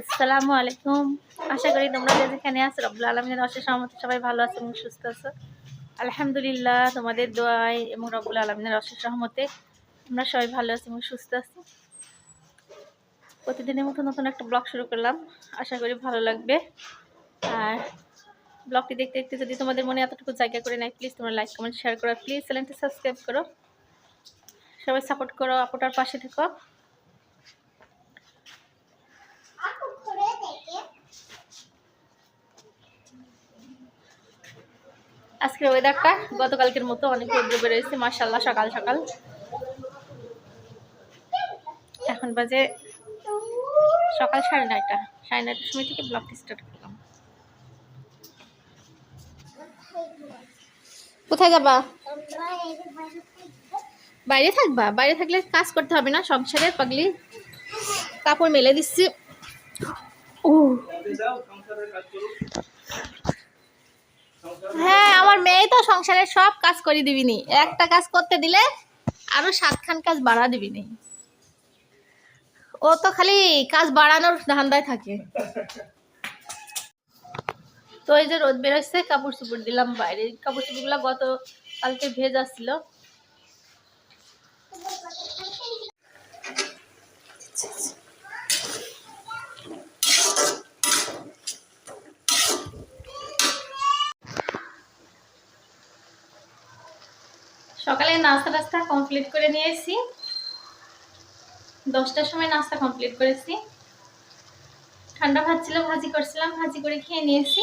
আসসালামু আলাইকুম। আশা করি তোমরা যে যেখানে আছো, রব্বুল আলমিনের অশেষ সহমতে সবাই ভালো আছো এবং সুস্থ আছো। আলহামদুলিল্লাহ, তোমাদের দোয়াই এবং রব্বুল আলমিনের অশেষ সহমতে আমরা সবাই ভালো আছি এবং সুস্থ আছি। প্রতিদিনের মতো নতুন একটা ব্লগ শুরু করলাম। আশা করি ভালো লাগবে। আর ব্লগটি দেখতে দেখতে যদি তোমাদের মনে এতটুকু জায়গা করে নেয় প্লিজ তোমরা লাইক কমেন্ট শেয়ার করো। প্লিজ চ্যানেলটি সাবস্ক্রাইব করো। সবাই সাপোর্ট করো আপুটার পাশে থেকো। আজকের ওয়েদারটা গতকালকের মতো অনেক রোদ্র বেরোয়েছে মার্শাল্লাহ সকাল সকাল। এখন বাজে সকাল সাড়ে নয়টা, সাড়ে নয়টার সময় থেকে ব্লগটি স্টার্ট করলাম। কোথায় যাবা? বাইরে থাকবা? বাইরে থাকলে কাজ করতে হবে না সংসারের পাগলি। কাপড় মেলে দিচ্ছি। ও। হ্যাঁ আমার মেয়ে তো সংসারের সব কাজ করে দিবিনি। একটা কাজ করতে দিলে আরও সাতখান কাজ বাড়া দিবিনি। ও তো খালি কাজ বাড়ানোর ধান্দায় থাকে। তো এই যে রোদ বেরোচ্ছে কাপড় চুপড় দিলাম বাইরে। কাপড় চুপড়গুলো গত কালকে ভেজা ছিল। সকালে নাস্তা টাস্তা কমপ্লিট করে নিয়েছি। দশটার সময় নাস্তা কমপ্লিট করেছি। ঠান্ডা ভাত ছিল, ভাজি করছিলাম, ভাজি করে খেয়ে নিয়েছি।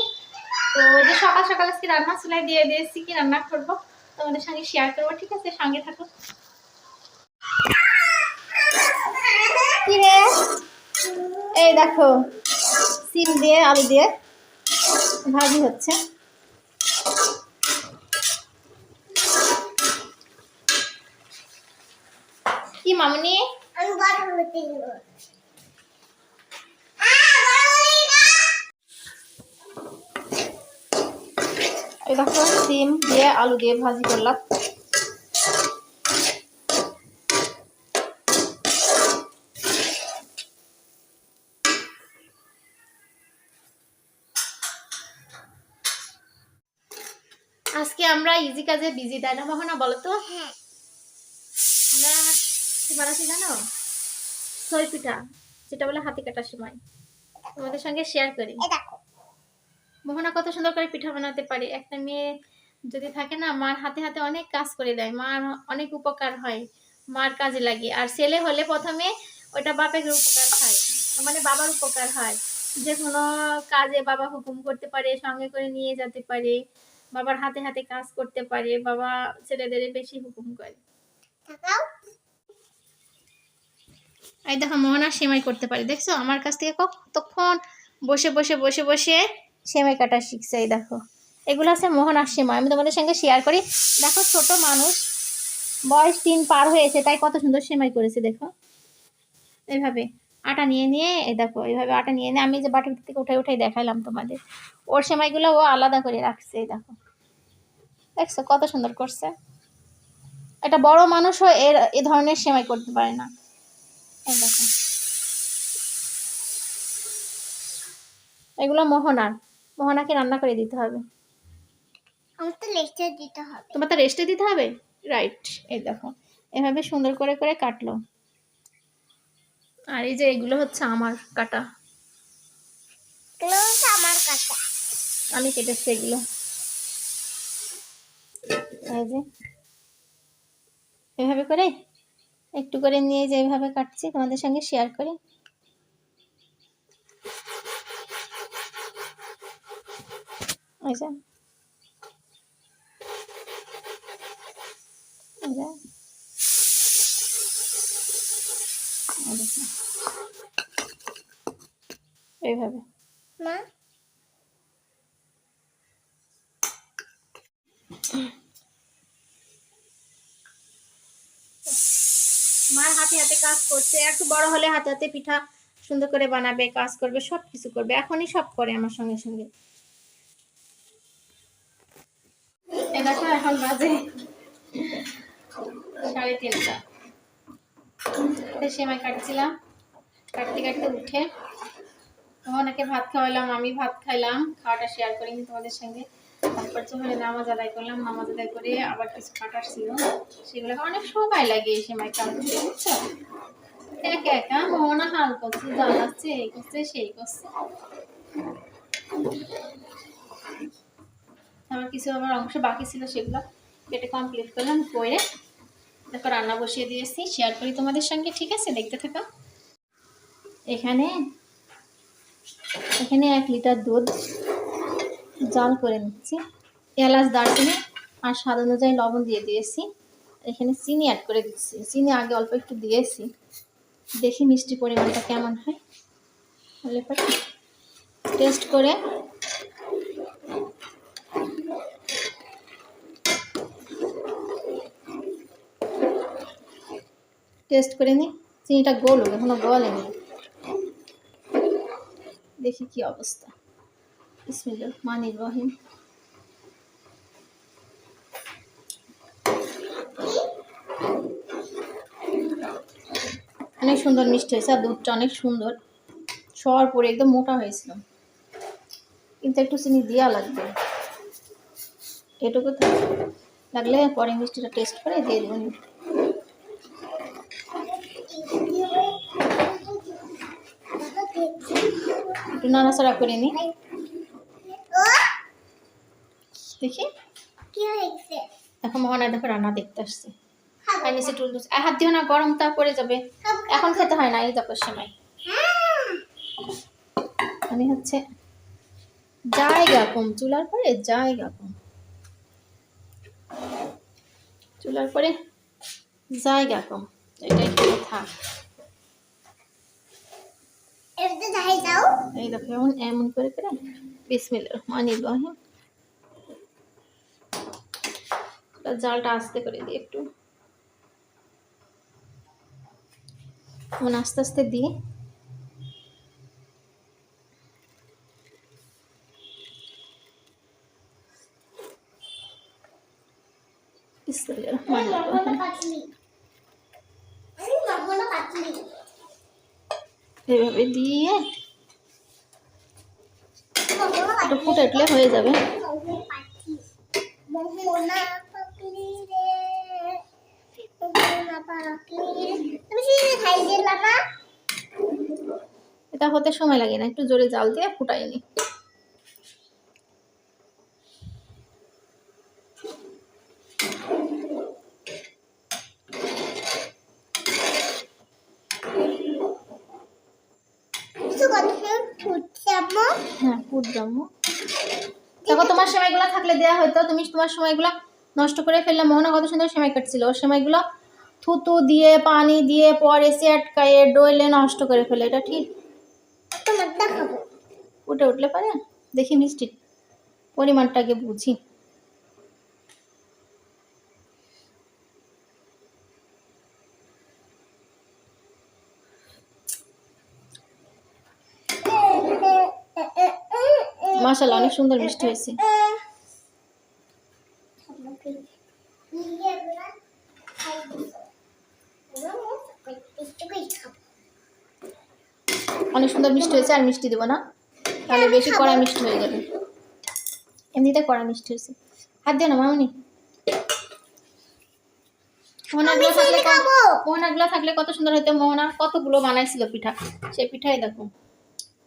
তো যে সকাল সকাল আজকে রান্না চুলাই দিয়ে দিয়েছি, কি রান্না করব? তোমাদের সঙ্গে শেয়ার করব, ঠিক আছে? সঙ্গে থাকো। এই দেখো, সিম দিয়ে, আলু দিয়ে ভাজি হচ্ছে। কি মামনি? আমি বড় হতে এই দেখো সিম দিয়ে আলু দিয়ে ভাজি করলাম। আজকে আমরা ইজি কাজে বিজি তাই না মোহনা বলো তো? হ্যাঁ। বানাচ্ছি জানো? ছয় পিঠা যেটা বলে হাতে কাটা সময়। তোমাদের সঙ্গে শেয়ার করি। মোহনা কত সুন্দর করে পিঠা বানাতে পারে। একটা মেয়ে যদি থাকে না মার হাতে হাতে অনেক কাজ করে দেয়। মার অনেক উপকার হয় মার কাজে লাগে। আর ছেলে হলে প্রথমে ওটা বাপের উপকার হয় মানে বাবার উপকার হয়। যে কোনো কাজে বাবা হুকুম করতে পারে সঙ্গে করে নিয়ে যেতে পারে বাবার হাতে হাতে কাজ করতে পারে বাবা ছেলেদের বেশি হুকুম করে। এই দেখো, মোহনা সেমাই করতে পারি। দেখছ? আমার কাছ থেকে কতক্ষণ বসে বসে বসে বসে সেমাই কাটা শিখছে, এই দেখো। এগুলো আছে মোহনার সেমাই। আমি তোমাদের সঙ্গে শেয়ার করি। দেখো, ছোট মানুষ, বয়স তিন পার হয়েছে, তাই কত সুন্দর সেমাই করেছে, দেখো। এইভাবে আটা নিয়ে নিয়ে, এই দেখো এইভাবে আটা নিয়ে নিয়ে আমি যে বাটির থেকে উঠে উঠে দেখাইলাম তোমাদের। ওর সেমাইগুলো ও আলাদা করে রাখছে, এই দেখো। দেখছ, কত সুন্দর করছে। একটা বড় মানুষও এর, এ ধরনের সেমাই করতে পারে না। দেখো। এগুলো মোহনার। মোহনাকে রান্না করে দিতে হবে। আমি তো লেকচার দিতে হবে। তোমার তো রেস্টে দিতে হবে? রাইট এই দেখো। এভাবে সুন্দর করে করে কাটলো। আর এই যে এগুলো হচ্ছে আমার কাটা। আমার কাছে আমি কেটেছি এগুলো। এই যে। এভাবে করে একটু করে নিয়ে যে এইভাবে কাটছি তোমাদের সঙ্গে শেয়ার করি। এইভাবে। মা? হাতে হাতে কাজ করছে, একটু বড় হলে হাতে হাতে পিঠা সুন্দর করে বানাবে, কাজ করবে সব কিছু করবে, এখনই সব করে আমার সঙ্গে সঙ্গে। উঠে। ভাত খাওয়ালাম, আমি ভাত খাইলাম, খাওয়াটা শেয়ার করিনি তোমাদের সঙ্গে। তারপর নামাজ আদায় করলাম, নামাজ আদায় করে আবার কিছু কাটার ছিল অনেক সময় লাগে এই সময় বুঝছ? একা হাল করছে এই করছে, সেই করছে। আমার কিছু আমার অংশ বাকি ছিল সেগুলো কেটে কমপ্লিট করলাম, করে দেখো রান্না বসিয়ে দিয়েছি। শেয়ার করি তোমাদের সঙ্গে, ঠিক আছে? দেখতে থাকো। এখানে এখানে এক লিটার দুধ জাল করে নিচ্ছি। এলাচ, দারচিনি আর স্বাদ অনুযায়ী লবণ দিয়ে দিয়েছি। এখানে চিনি অ্যাড করে দিচ্ছি। চিনি আগে অল্প একটু দিয়েছি। দেখি মিষ্টি পরিমাণটা কেমন হয়। টেস্ট করে টেস্ট করে নিই। চিনিটা গোল এখনও গলেনি দেখি কি অবস্থা। বিসমিল্লাহ মানির রহিম অনেক সুন্দর মিষ্টি হয়েছে, আর দুধটা অনেক সুন্দর। সর পরে একদম মোটা হয়েছিল। কিন্তু একটু চিনি দেওয়া লাগবে। এটুকু তো লাগলে পরে মিষ্টিটা টেস্ট করে দিয়ে দেবেন। একটু নাড়াচাড়া করে নিই। দেখি। কি হয়েছে? দেখো রান্না দেখতে আসছে। আর নিচে টুল দুস হাত দিও না গরম তা পড়ে যাবে। এখন খেতে হয় না এই দেখো সময় হ্যাঁ। আমি হচ্ছে জায়গা কম চুলার পরে জায়গা কম। চুলার পরে জায়গা কম এটাই খেয়ে থাক এই দেখো এমন এমন করে করে বিসমিল্লাহ রহমানির রহিম এবার জালটা আস্তে করে দিই একটু। এখন আস্তে আস্তে কাটলি এভাবে দিয়ে ফুটে উঠলে হয়ে যাবে। এটা হতে সময় লাগে না, একটু জোরে জাল দিয়ে ফুটাই নি। হ্যাঁ তোমার সেমাইগুলো থাকলে দেওয়া হয়তো তুমি তোমার সময়গুলো নষ্ট করে ফেললে, মোহনা কত সুন্দর সেমাই কাটছিল, ওর সেমাইগুলো থুতু দিয়ে পানি দিয়ে পরে আটকায়ে ডইলে নষ্ট করে ফেলে। এটা ঠিক? উঠে উঠলে পারে? দেখি মিষ্টি। পরিমাণটাকে বুঝি। মাশাল্লাহ অনেক সুন্দর মিষ্টি হয়েছে। সুন্দর মিষ্টি হয়েছে আর মিষ্টি দেবো না। তাহলে বেশি কড়া মিষ্টি হয়ে যাবে। এমনিতে কড়া মিষ্টি হয়েছে। হাত দিয়ে না মামনি। মোহনাগুলো থাকলে মোহনাগুলো থাকলে কত সুন্দর হতো। মোহনা কতগুলো বানাইছিল পিঠা? সেই পিঠাই দেখো।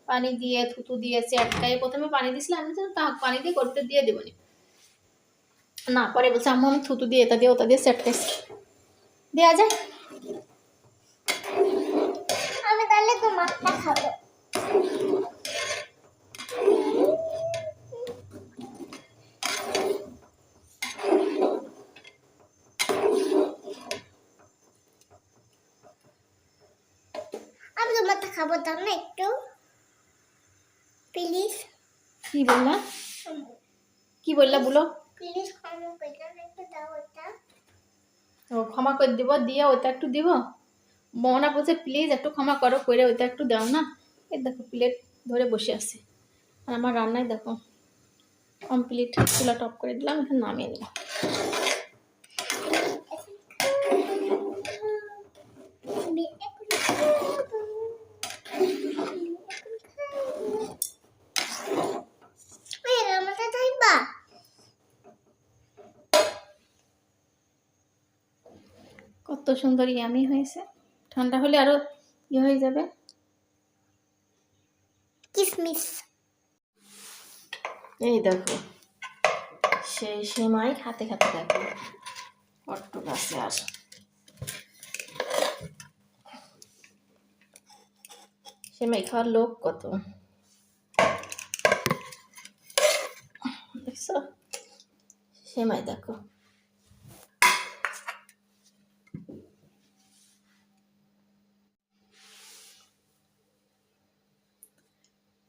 পানি দিয়ে থুতু দিয়ে চেটকাই প্রথমে পানি দিয়েছিলাম আমি তা পানি দিয়ে করতে দিয়ে দেবো না পরে বলছে আম্মু আমি থুতু দিয়ে এটা দিয়ে ওটা দিয়ে চেটকাইছি দেওয়া যায়। আমি তাহলে তোমারটা খাব। খাব দাও না একটু। প্লিজ কি বললা? কি বললা বলো? প্লিজ খাব পেটা একটু দাও ওটা। ও ক্ষমা করে দিব দিয়ে ওটা একটু দিব। মোহনা বলছে প্লিজ একটু ক্ষমা করো করে ওইটা একটু দাও না? এর দেখো প্লেট ধরে বসে আছে। আর আমার রান্নায় দেখো কমপ্লিট চুলা টপ করে দিলাম এখন নামিয়ে নিলাম। কত সুন্দর ইয়ামি হয়েছে। ঠান্ডা হলে আরও ইয়ে হয়ে যাবে। এই দেখো, সেই সেমাই খাতে খাতে দেখো অট্ট গাছে আর। সেমাই খাওয়ার লোক কত? দেখছ? সেমাই দেখো।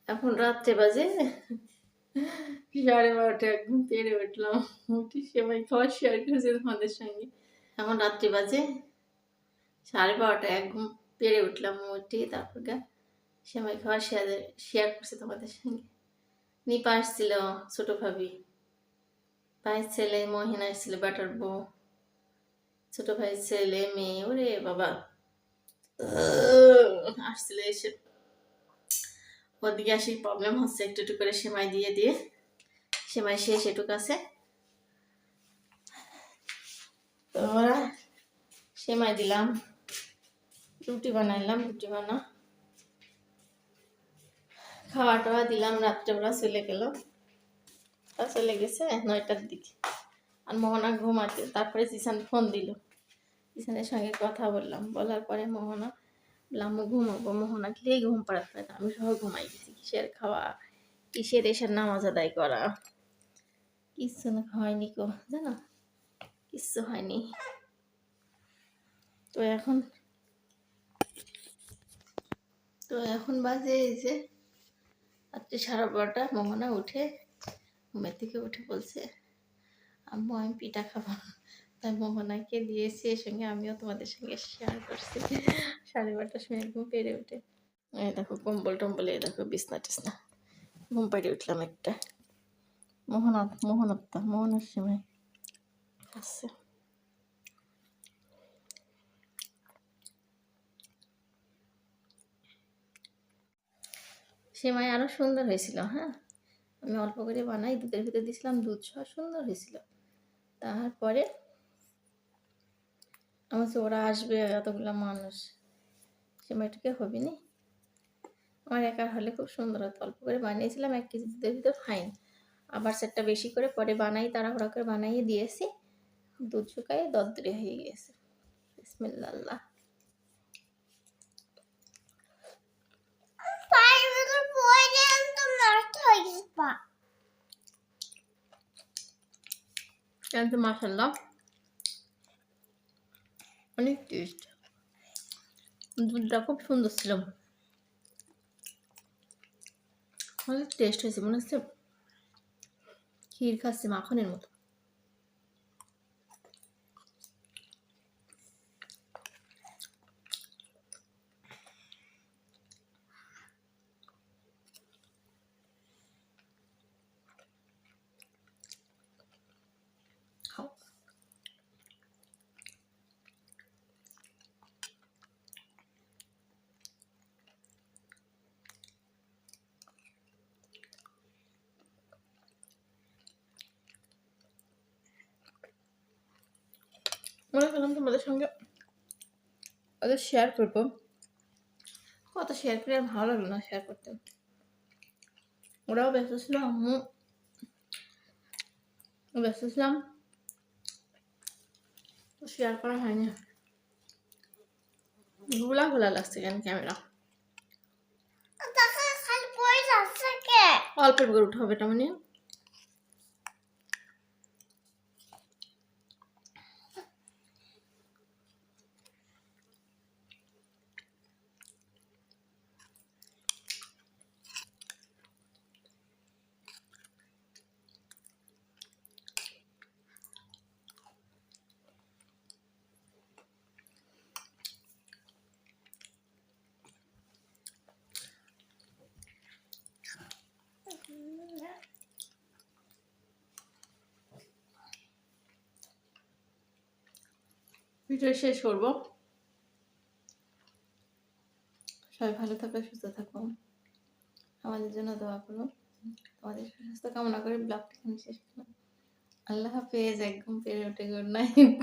এখন রাত্রে বাজে। সাড়ে বারোটা একদম পেরে উঠলাম উঠি সেমাই খাওয়া শেয়ার করেছি তোমাদের সঙ্গে এখন রাত্রি বাজে সাড়ে বারোটা একদম পেরে উঠলাম উঠি তারপর গা সেমাই খাওয়া শেয়ার শেয়ার করছি তোমাদের সঙ্গে নিপা আসছিল ছোটো ভাবি ভাইয়ের ছেলে মহিনা এসেছিল বেটার বউ ছোট ভাইয়ের ছেলে মেয়ে ওরে বাবা আসছিল এসে ওদিকে আসি প্রবলেম হচ্ছে একটু একটু করে সেমাই দিয়ে দিয়ে সেমাই শেষ, এটুক আছে। তো ওরা সেমাই দিলাম। রুটি বানাইলাম, রুটি বানা। খাওয়া টাওয়া দিলাম, রাত্রেবেলা চলে গেল। তা চলে গেছে নয়টার দিকে। আর মোহনা ঘুমাতে, তারপরে জিসান ফোন দিল। জিসানের সঙ্গে কথা বললাম। বলার পরে মোহনা বললাম ঘুমাবো। মোহনা গেলেই ঘুম পাড়াতে আমি সহ ঘুমাই গেছি। কিসের খাওয়া? কিসের এসের নামাজ আদায় করা? কিচ্ছু না হয়নি কো জানো কিচ্ছু হয়নি তো এখন তো এখন বাজে এই যে রাত্রি সাড়ে বারোটা মোহনা উঠে ঘুমের থেকে উঠে বলছে আম্মু আমি পিঠা খাব তাই মোহনাকে দিয়েছি এর সঙ্গে আমিও তোমাদের সঙ্গে শেয়ার করছি সাড়ে বারোটার সময় একদম পেরে উঠে এই দেখো কম্বল টম্বল দেখো বিছনা টিসনা ঘুম পাড়িয়ে উঠলাম একটা মোহনা মোহনত্তা মোহনার সময় আছে। সেমাই আরও সুন্দর হয়েছিল হ্যাঁ? আমি অল্প করে বানাই, দুধের ভিতরে দিয়েছিলাম, দুধ সহ সুন্দর হয়েছিল। তারপরে আমার যে ওরা আসবে, এতগুলো মানুষ, সেমাইটুকে হবে নি আমার একার হলে খুব সুন্দর হতো, অল্প করে বানিয়েছিলাম, এক কেজি দুধের ভিতর ফাইন আবার সেটটা বেশি করে পরে বানাই, তাড়াহুড়া করে বানাইয়ে দিয়েছি। দুধ শুকায় দরদরে হয়ে গিয়েছে। বিসমিল্লাহ অনেক টেস্ট দুধটা খুব সুন্দর ছিল। অনেক টেস্ট হয়েছে, মনে হচ্ছে ক্ষীর খাচ্ছে মাখনের মতো মনে করলাম তোমাদের সঙ্গে ওদের শেয়ার করব। কত শেয়ার করে আর ভালো লাগল না শেয়ার করতে। ওরাও ব্যস্ত ছিল আম্মু ব্যস্ত ছিলাম। শেয়ার করা হয়নি। ঘোলা ঘোলা লাগছে কেন ক্যামেরা অল্প করে উঠা হবে এটা মানে। ভিডিও শেষ করব। সবাই ভালো থাকো, সুস্থ থাকো। আমাদের জন্য দোয়া করো। তোমাদের সুস্বাস্থ্য কামনা করে ব্লগটা শেষ করলাম। আল্লাহ হাফেজ, একদম পেরে উঠে গুড নাইট